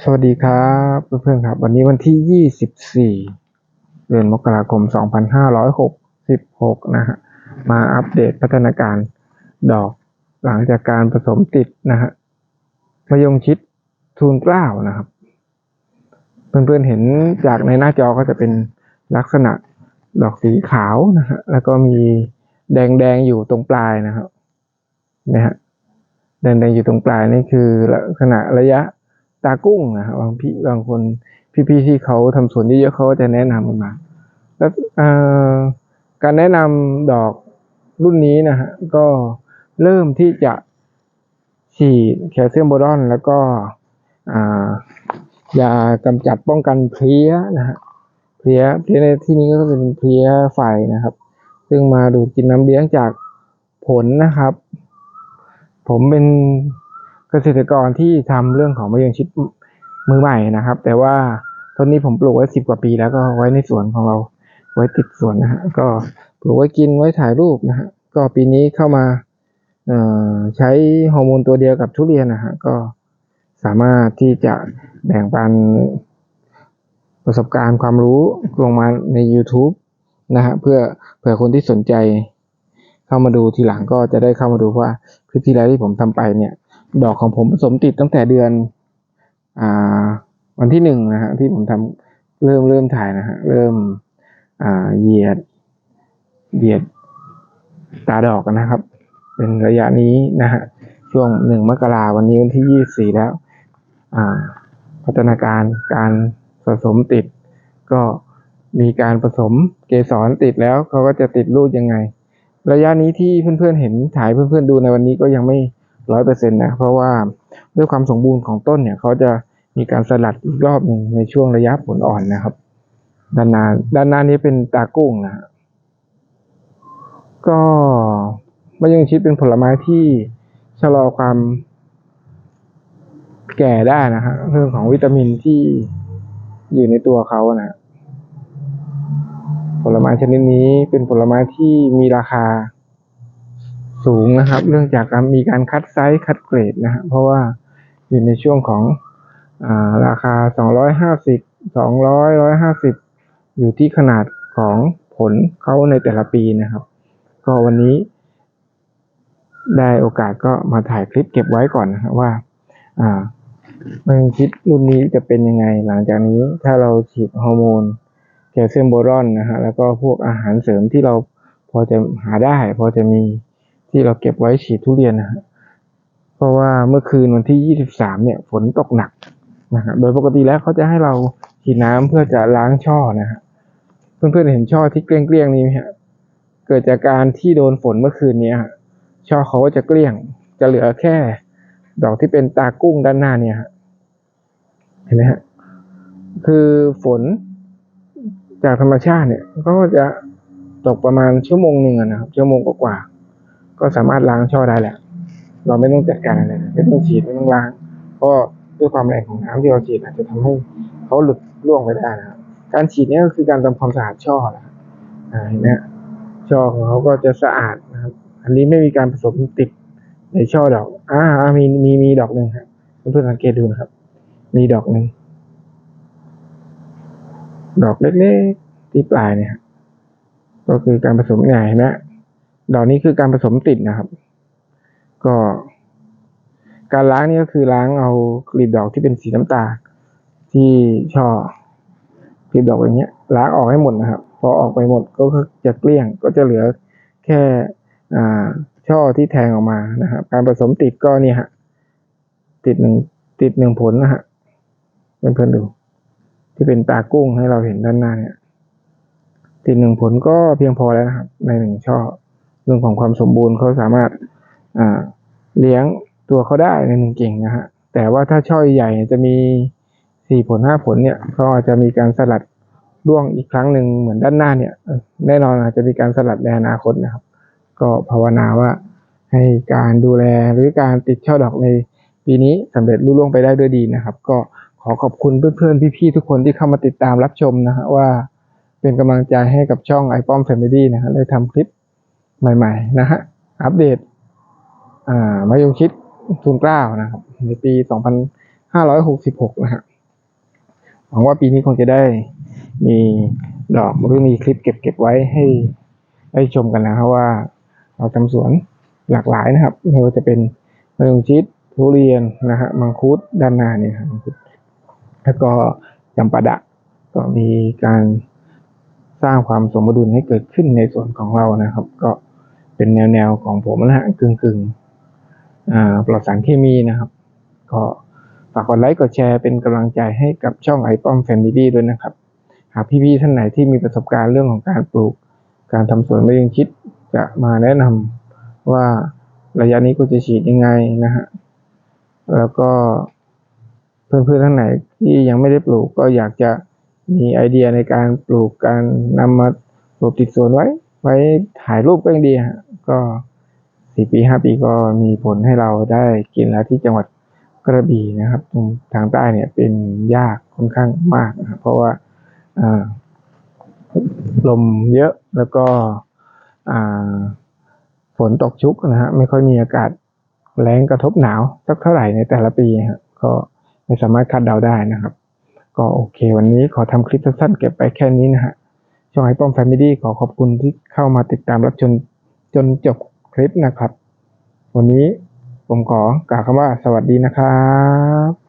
สวัสดีครับเพื่อนๆครับ วันนี้วันที่ 24 เดือนมกราคม 2566 นะฮะมาอัปเดตพัฒนาการดอกหลังจากการผสมติดนะฮะมยงชิดทูนเกล้านะครับ เพื่อนๆเห็นจากในหน้าจอก็จะเป็นลักษณะดอกสีขาวนะฮะแล้วก็มีแดงๆอยู่ตรงปลายนะครับนะฮะแดงๆอยู่ตรงปลายนี่คือลักษณะระยะ ตากุ้งนะครับบางพี่บางคนพี่ๆที่เขาทำสวนเยอะๆเขาก็จะแนะนำกันมา แล้วการแนะนำดอกรุ่นนี้นะฮะก็เริ่มที่จะฉีดแคลเซียมโบรอน แล้วก็ยากำจัดป้องกันเพลี้ยนะฮะเพลี้ยเพลี้ยในที่นี้ก็เป็นเพลี้ยไฟนะครับ ซึ่งมาดูดกินน้ำเลี้ยงจากผลนะครับ ผมเป็น เกษตรกรที่ทำเรื่องของมะยงชิดมือใหม่นะครับ แต่ว่าต้นนี้ผมปลูกไว้สิบกว่าปีแล้วก็ไว้ในสวนของเราไว้ติดสวนนะฮะก็ปลูกไว้กินไว้ถ่ายรูปนะฮะก็ปีนี้เข้ามาใช้ฮอร์โมนตัวเดียวกับทุเรียนนะฮะก็สามารถที่จะแบ่งปันประสบการณ์ความรู้ลงมาใน YouTube นะฮะเพื่อเผื่อคนที่สนใจ เข้ามาดูทีหลังก็จะได้เข้ามาดูว่าคลิปที่แล้วที่ผมทำไปเนี่ย ดอกของผมผสมติดตั้งแต่เดือนอ่าวันที่หนึ่งนะฮะที่ผมทำเริ่มเริ่มถ่ายนะฮะเริ่มอ่าเหยียดเหยียดตาดอกนะครับ เป็นระยะนี้นะฮะช่วงหนึ่งมกราวันนี้วันที่ยี่สี่แล้ว อ่า พัฒนาการการผสมติด ก็มีการผสมเกสรติดแล้วเขาก็จะติดลูกยังไง ระยะนี้ที่เพื่อนๆเห็นถ่ายเพื่อนๆดูในวันนี้ก็ยังไม่ ร้อยเปอร์เซ็นต์นะ เพราะว่าด้วยความสมบูรณ์ของต้นเนี่ยเขาจะมีการสลัดอีกรอบหนึ่งในช่วงระยะผลอ่อนนะครับ ด้านหน้าด้านหน้านี้เป็นตากุ้งนะก็มะยงชิดเป็นผลไม้ที่ชะลอความแก่ได้นะฮะเรื่องของวิตามินที่อยู่ในตัวเขานะฮะผลไม้ชนิดนี้เป็นผลไม้ที่มีราคา สูงนะครับเรื่องจากการมีการคัดไซส์คัดเกรดนะฮะเพราะว่าอยู่ในช่วงของอาราคา 250 200 150 อยู่ที่ขนาดของผลเขาในแต่ละปีนะครับ ก็วันนี้ ได้โอกาสก็มาถ่ายคลิปเก็บไว้ก่อนนะครับว่าอ่ามันคิดรุ่นนี้จะเป็นยังไง หลังจากนี้ถ้าเราฉีดฮอร์โมนแคลเซียมโบรอนนะฮะแล้วก็พวกอาหารเสริมที่เราพอจะหาได้ พอจะมี ที่เราเก็บไว้ฉีดทุเรียนนะฮะเพราะว่าเมื่อคืนวันที่ 23 เนี่ยฝนตกหนักนะฮะโดยปกติแล้วเขาจะให้เราฉีดน้ำเพื่อจะล้างช่อนะฮะเพื่อนๆเห็นช่อที่เกลี้ยงๆนี้ไหมฮะเกิดจากการที่โดนฝนเมื่อคืนนี้ฮะช่อเขาก็จะเกลี้ยง จะเหลือแค่ ดอกที่เป็นตากุ้งด้านหน้าเนี่ยฮะเห็นไหมฮะคือฝนจากธรรมชาติเนี่ยก็จะตกประมาณชั่วโมงหนึ่งอะนะครับชั่วโมงกว่าๆ ก็สามารถล้างช่อได้แหละ เราไม่ต้องจัดการอะไรไม่ต้องฉีดไม่ต้องล้างเพราะด้วยความแรงของน้ำที่เราฉีดอาจจะทำให้เขาหลุดร่วงไปได้นะครับการฉีดนี่ก็คือการทำความสะอาดช่อนะครับอ่าเห็นไหมช่อของเขาก็จะสะอาดนะครับ อันนี้ไม่มีการผสมติดในช่อดอก อ่า มีมีมีดอกหนึ่งครับเพื่อนๆสังเกตดูนะครับ มีดอกหนึ่งดอกเล็กๆที่ปลายเนี่ยก็คือการผสมใหญ่นะ ดอกนี้คือการผสมติดนะครับ ก็ การล้างนี่ก็คือล้างเอากลีบดอกที่เป็นสีน้ำตาลที่ช่อกลีบดอกอย่างเงี้ยล้างออกให้หมดนะครับ พอออกไปหมดก็จะเกลี้ยงก็จะเหลือแค่อ่าช่อที่แทงออกมานะครับ การผสมติดก็เนี่ยฮะติดหนึ่งติดหนึ่งผลนะฮะเพื่อนๆดู ที่เป็นตากุ้งให้เราเห็นด้านหน้าเนี่ยติดหนึ่งผลก็เพียงพอแล้วนะครับ ในหนึ่งช่อ เรื่องของความสมบูรณ์เขาสามารถเลี้ยงตัวเขาได้ในหนึ่งกิ่งนะฮะแต่ว่าถ้าช่อยใหญ่จะมีสี่ผลห้าผลเนี่ยก็อาจจะมีการสลัดร่วงอีกครั้งหนึ่งเหมือนด้านหน้าเนี่ย แน่นอนอาจจะมีการสลัดในอนาคตนะครับ ก็ภาวนาว่าให้การดูแลหรือการติดช่อดอกในปีนี้สำเร็จรุ่ล่วงไปได้ด้วยดีนะครับ ก็ขอขอบคุณเพื่อนๆพี่ๆทุกคนที่เข้ามาติดตามรับชมนะฮะว่าเป็นกำลังใจให้กับช่อง i p o m Family นะฮะได้ทำคลิป ใหม่ๆนะฮะอัปเดตอ่ามายงชิดทุนเกล้านะครับ ในปีห้าร้อยหกสิบหกนะฮะหวังว่าปีนี้คงจะได้มีดอกหรือมีคลิปเก็บเก็บไว้ให้ได้ชมกันนะครับว่าเราทำสวนหลากหลายนะครับไม่ว่าจะเป็นมะยงชิดทุเรียนนะฮะมังคุดด้านหน้านี่ยครับแล้วก็จำปาดะก็มีการสร้างความสมดุลให้เกิดขึ้นในส่วนของเรานะครับ ก็ เป็นแนวแนวๆของผมนะฮะกึ่งกึ่งๆปลอดสารเคมีนะครับ ก็ฝากกดไลค์กดแชร์เป็นกำลังใจให้กับช่องไอป้อมแฟมิลี่ด้วยนะครับ หากพี่ๆท่านไหนที่มีประสบการณ์เรื่องของการปลูก การทำสวนไมะยงชิดจะมาแนะนำว่าระยะนี้กูจะฉีดยังไงนะฮะ แล้วก็เพื่อนๆท่านไหนที่ยังไม่ได้ปลูกก็อยากจะมีไอเดียในการปลูกการนำมาปลูกติดสวนไว้ ไว้ถ่ายรูปก็ยังดีฮะ ก็สี่ปีห้าปีก็มีผลให้เราได้กินแล้วที่จังหวัดกระบี่นะครับ ทางใต้เนี่ยเป็นยากค่อนข้างมากนะครับเพราะว่าลมเยอะแล้วก็ฝนตกชุกนะฮะไม่ค่อยมีอากาศแรงกระทบหนาวสักเท่าไหร่ในแต่ละปีฮะก็ไม่สามารถคาดเดาได้นะครับ ก็โอเค วันนี้ขอทำคลิปสั้นๆเก็บไปแค่นี้นะฮะช่องไอป้อมแฟมิลี่ขอขอบคุณที่เข้ามาติดตามรับชม จนจบคลิปนะครับ วันนี้ผมขอกล่าวคำว่าสวัสดีนะครับ